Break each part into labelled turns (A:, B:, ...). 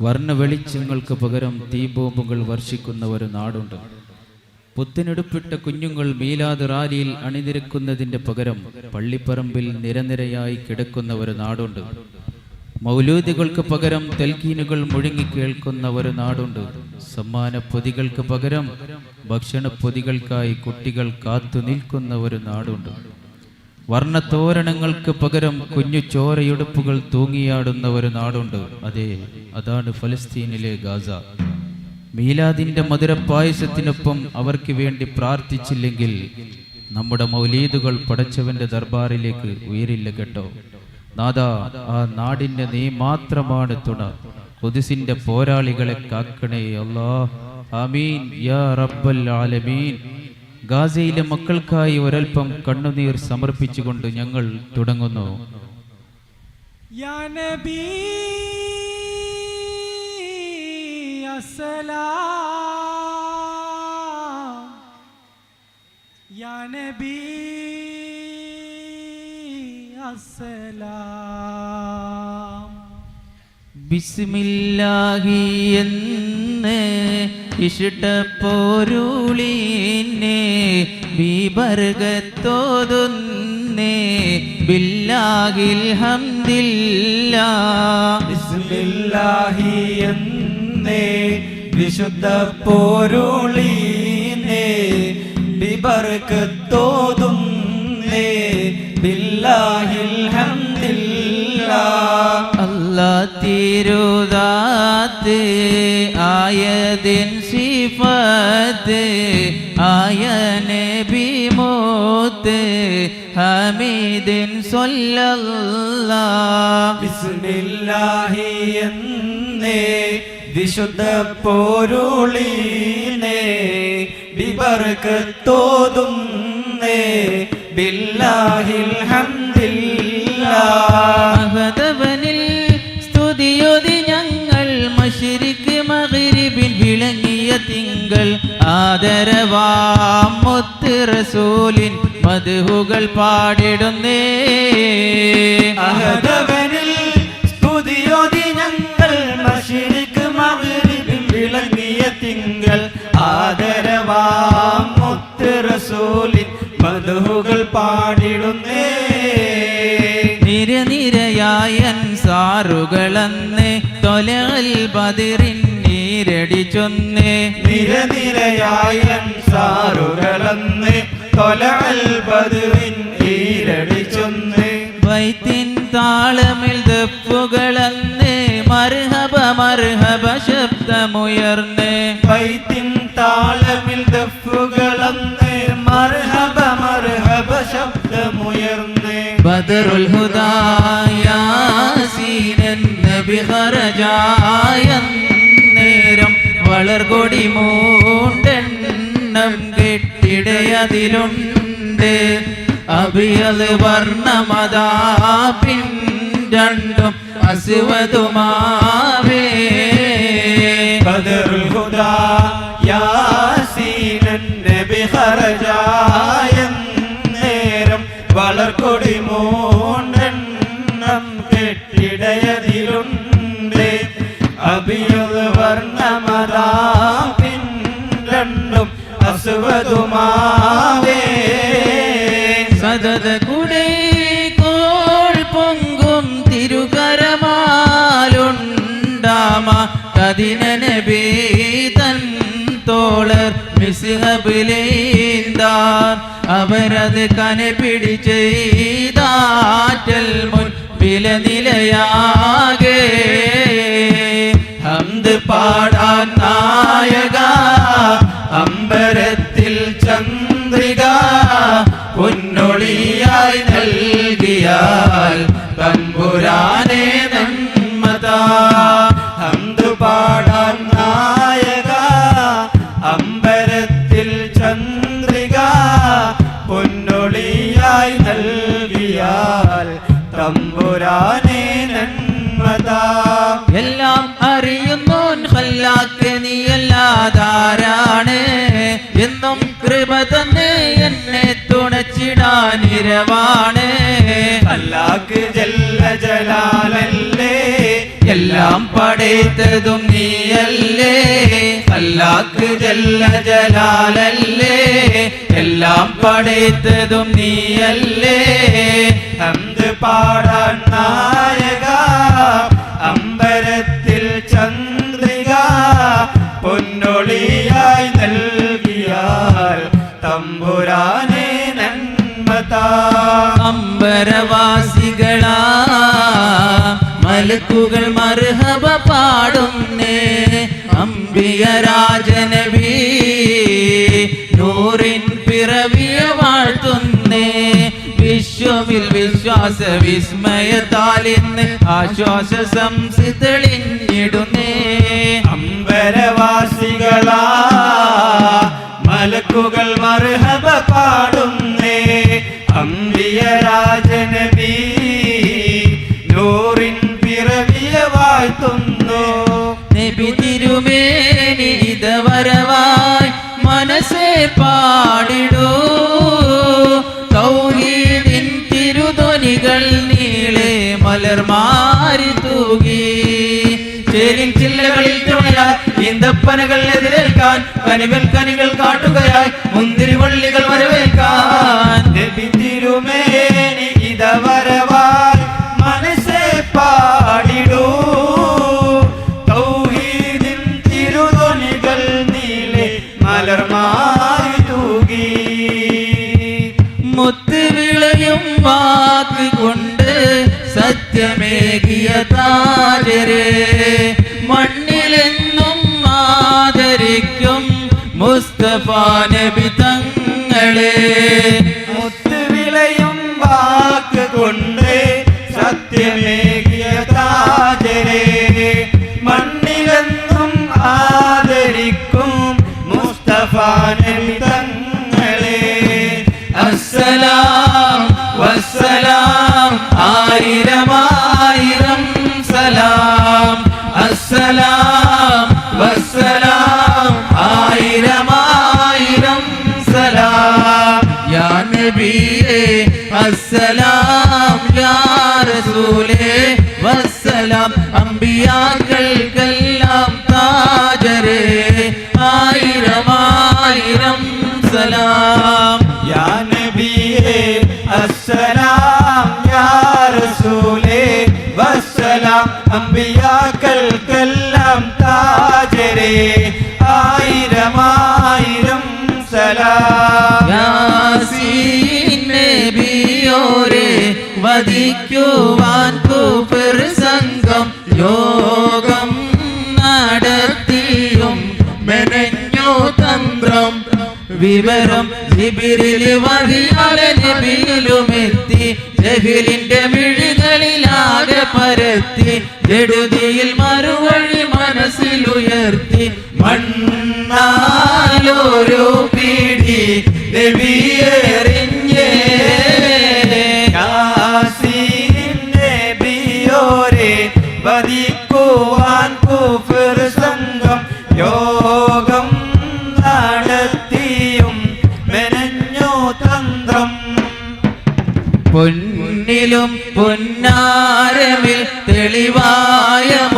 A: വർണ വെളിച്ചങ്ങൾക്ക് പകരം തീബോംബുകൾ വർഷിക്കുന്ന ഒരു നാടുണ്ട്. പുത്തിനെടുപ്പിട്ട കുഞ്ഞുങ്ങൾ മീലാദ് റാലിയിൽ അണിനിരക്കുന്നതിന്റെ പകരം പള്ളിപ്പറമ്പിൽ നിരനിരയായി കിടക്കുന്ന ഒരു നാടുണ്ട്. മൗലൂദികൾക്ക് പകരം തെൽക്കീനുകൾ മുഴുങ്ങി കേൾക്കുന്ന ഒരു നാടുണ്ട്. സമ്മാന പൊതികൾക്ക് പകരം ഭക്ഷണ പൊതികൾക്കായി കുട്ടികൾ കാത്തു നിൽക്കുന്ന ഒരു നാടുണ്ട്. വർണത്തോരണങ്ങൾക്ക് പകരം കുഞ്ഞു ചോരയുടുപ്പുകൾ തൂങ്ങിയാടുന്ന ഒരു നാടുണ്ട്. അതെ അതാണ് ഫലസ്തീനിലെ ഗാസ. മീലാദിന്റെ മധുരപ്പായസത്തിനൊപ്പം അവർക്ക് വേണ്ടി പ്രാർത്ഥിച്ചില്ലെങ്കിൽ നമ്മുടെ മൗലീദുകൾ പടച്ചവന്റെ ദർബാറിലേക്ക് ഉയരില്ല കേട്ടോ. നാദാ ആ നാടിന്റെ നീ മാത്രമാണ് തുണ. കൊതിസിന്റെ പോരാളികളെ കാക്കണേ അല്ലാ ആമീൻ. യാ റബ്ബൽ ആലമീൻ. ഗാസയിലെ മക്കൾക്കായി ഒരൽപ്പം കണ്ണുനീർ സമർപ്പിച്ചുകൊണ്ട് ഞങ്ങൾ തുടങ്ങുന്നു. ബിസ്മില്ലാഹി എന്നേ ഇഷ്ടപ്പോരുളീനെ ബീബർഗത്തോതുന്നേ ബില്ലാഹിൽ ഹംദില്ല.
B: ബിസ്മില്ലാഹി എന്നേ വിശുദ്ധ പോരുളീനേ ബിബർഗത്തോതുന്നേ ബില്ലാഹിൽ ഹംദില്ലാ.
A: അല്ലാ തിരുദാത്ത് ആയതിൻ സിഫത്ത് ആയ നബി മൂത്ത് ഹമീദിൻ
B: ബിസ്മില്ലാഹി എന്നേ വിശുദ്ധ പോരുളീനേ ബിബർക്കത്തോതുന്നേ ബില്ലാഹിൽ ഹംദില്ലാ.
A: ആദരവാം മുത്ത് റസൂലിൻ മധുഹുകൾ പാടിടുന്നേ.
B: അഹദവനിൽ സ്തുതിയോതി ഞങ്ങൾ മഷിരിക്ക് മഗ്രിബിൽ വിളങ്ങിയ തിങ്കൾ. ആദരവാം മുത്ത് റസൂലിൻ മധുഹുകൾ പാടിടുന്നേ.
A: നിരനിരയായ അൻസാറുകളന്ന് തൊലൽ ബദിറിൻ നീരടിച്ചൊന്നേ
B: നിരനിരയായ സാറുകളന്ന് തൊലൽ ബദുവിൻ ഈരടിച്ചൊന്ന്
A: വൈത്തിൻ താളമിൽ ദപ്പുകളന്ന് മർഹബ മർഹബ ശബ്ദമുയർന്ന്.
B: വൈത്തിൻ താളമിൽ ദഫുകളന്ന് മർഹബ മർഹബ ശബ്ദമുയർന്ന്.
A: ബദറുൽ ഹുദായാസീനൻ നബി ഖറജായ നേരം വളർകൊടി മൂണ്ടെണ്ണം കെട്ടിടയതിലുണ്ട്. അഭിയത് വർണമതാപിൻ രണ്ടും അസുവതുമാവേ.
B: ബദറുൽ ഹുദാ യാസീനൻ നബി ഖറജായ നേരം വളർക്കൊടി മൂണ്ടെണ്ണം കെട്ടിടയതിലുണ്ട്. അഭിയത് വർണമതാ പിന്നണ്ടും അസുവതുമാവേ.
A: സദത കുടേ പൊങ്കും തിരുകരമാലുണ്ടാമ. കതിനബീതൻ തോളർ മിസ്ഹബിലേന്താർ. അവരത് കനപിടി ചെയ്താറ്റൽ മുൻ വില നിലയാകേ
B: പാടാൻ നായക അമ്പരത്തിൽ
A: കൃപ തന്നെ എന്നെ തുണച്ചിടാനിരവാണ്
B: അല്ലാക്ക് ജല്ല ജലാലല്ലേ? എല്ലാം പടേത്തതും നീയല്ലേ? അല്ലാക്ക് ജല്ല ജലാലല്ലേ? എല്ലാം പടേത്തതും നീയല്ലേ? ഹംദ് പാടാൻ നായക
A: അമ്പരവാസികളാ മലക്കുകൾ മർഹബ പാടുന്നേ അമ്പിയ രാജനവി നൂറിൻ പിറവിയ വാഴ്ത്തുന്നേ. വിശ്വമിൽ വിശ്വാസ വിസ്മയത്താലിന്ന് ആശ്വാസ സംസിതളിഞ്ഞിടുന്നേ.
B: അമ്പരവാസികളാ മലക്കുകൾ മർഹബ പാടുന്നേ അമ്പിയ
A: തിരുമേനി ഇതവരവായി മനസ്സേ പാടിടൂ തൗഹീദിൻ തിരുധ്വനികൾ നീളെ മലർമാരി തൂകി ചേരിൻ ചില്ലകളിൽ തുണയായി ഈന്തപ്പനകൾ എതിരേൽക്കാൻ കനിവൽ കനികൾ കാട്ടുകയായി മുന്തിരിവള്ളികൾ വരവേൽക്കാൻ
B: നബി
A: അസ്സലാം യാ റസൂലേ വസ്സലാം അമ്പിയാക്കൾക്കെല്ലാം താജരേ ആയിരം ആയിരം സലാം നബിയോരെ വധിക്കുവാൻ വിവരം ജിബിരിൽ വഹിയാലെ നബിയിലുമെത്തി. ജഹിലിന്റെ മിഴികളിലാകെ പരത്തി. ജടുതിയിൽ മറുവഴി മനസ്സിലുയർത്തി. മണ്ണാലോരോ പീഡി നബിയെറിഞ്ഞേ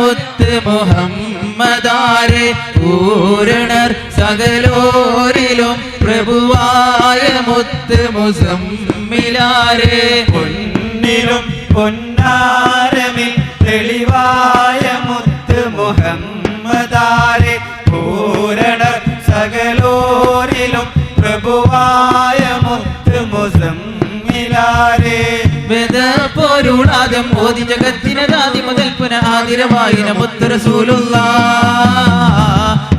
A: മുത്ത് മുഹമ്മദാരെ പൂരണർ സകലോരിലും പ്രഭുവായ മുത്ത് മുസമ്മിലാരെ.
B: പൊന്നിലും പൊന്നാരമിൽ തെളിവായ മുത്ത് മുഹമ്മദാരെ പൂരണർ സകലോരിലും പ്രഭുവായ മുത്ത് മുസമ്മിലാരെ.
A: വേദപ്പൊരുളാദം ഓതി ജഗത്തിനതാതി മുതൽ പുനഃ ആതിരവായിന മുത്തരസൂലുള്ള.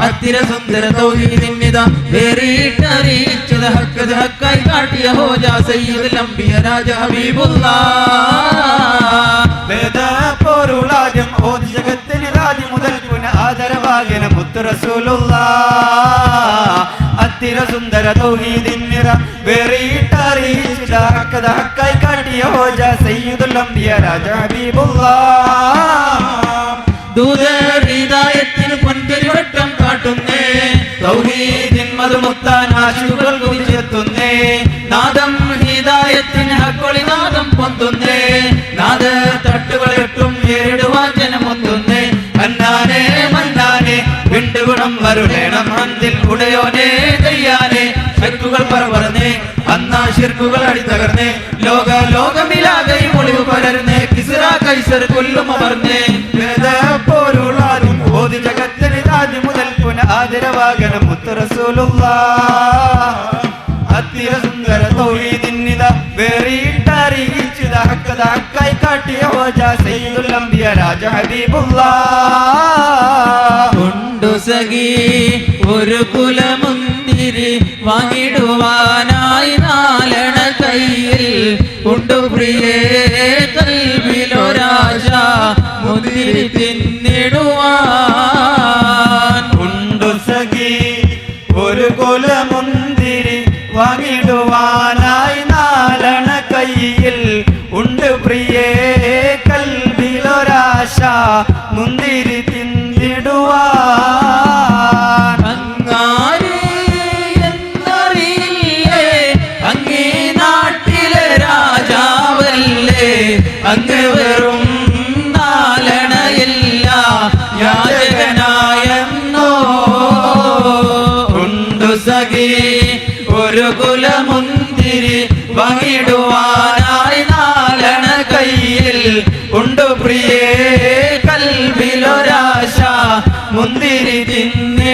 A: അത്തിര സുന്ദര തൗഹീദിന്നിത വേറിട്ടറിയിച്ചത് ഹക്കത് ഹക്കായി കാട്ടിയ ഹോജ സയ്യിദുൽ ലംബിയ രാജ ഹബീബുള്ള.
B: വേദ പൊരുളാദ്യം ഓതി ജഗത്തിന് രാജി മുതൽ പുന ആദരവാകന മുത്തുറസൂലുള്ള അത്തിര സുന്ദര തൗഹീദിന്നിറ വേറിട്ടറിയിച്ചിത ഹക്കത ഹക്കായി കാട്ടിയ ഹോജ സയ്യിദുൽ അംബിയ രാജ ഹബീബുള്ള
A: ദൂതഹൃദയത്തിന് പൊൻകരിവട്ടം കാട്ടുന്നേ തൗഹീദിൻ മധുമുത്താൻ ആശുകൾ കുതിച്ചെത്തുന്നേ നാദം ഹിദായത്തിന് ഹക്കൊളി നാദം പൊന്തുന്നേ നാദ തട്ടുകളെട്ടും
B: വിണ്ടു വരുടേണം വരുളേണം അന്തിൽ ഉടയോനെ ദയ്യാനെ ശിർക്കുകൾ പറന്നേ അന്നാ ശിർക്കുകൾ അടിത്തകർന്നേ. ലോക ലോകമിലാകെ ഒളിവ് പലർന്നേ കിസിറ കൈസർ കൊല്ലും അമർന്നേ. വേദ പോരുള്ളാരും ഓതി ജഗത്തിന് താജ് മുതൽ പുന ആദരവാകന മുത്തറസൂലുള്ള അത്തിര സുന്ദര തൗഹീദിന്നിത. വേറിയിട്ടറിയിച്ചത് ഹക്കത കാട്ടിയ സയ്യിദുൽ അംബിയ രാജ ഹബീബുള്ള
A: സഖി ഒരു കുലമുന്തിരി വാങ്ങിടുവാനായി നാലണ കയ്യിൽ. കൊണ്ടു പ്രിയേ കൽവിലൊരാശ മുന്തിരി തിന്നിടുവാൻ
B: ഉണ്ട് പ്രിയേ? കൽവിലൊരാശ മുന്തിരി തിന്നി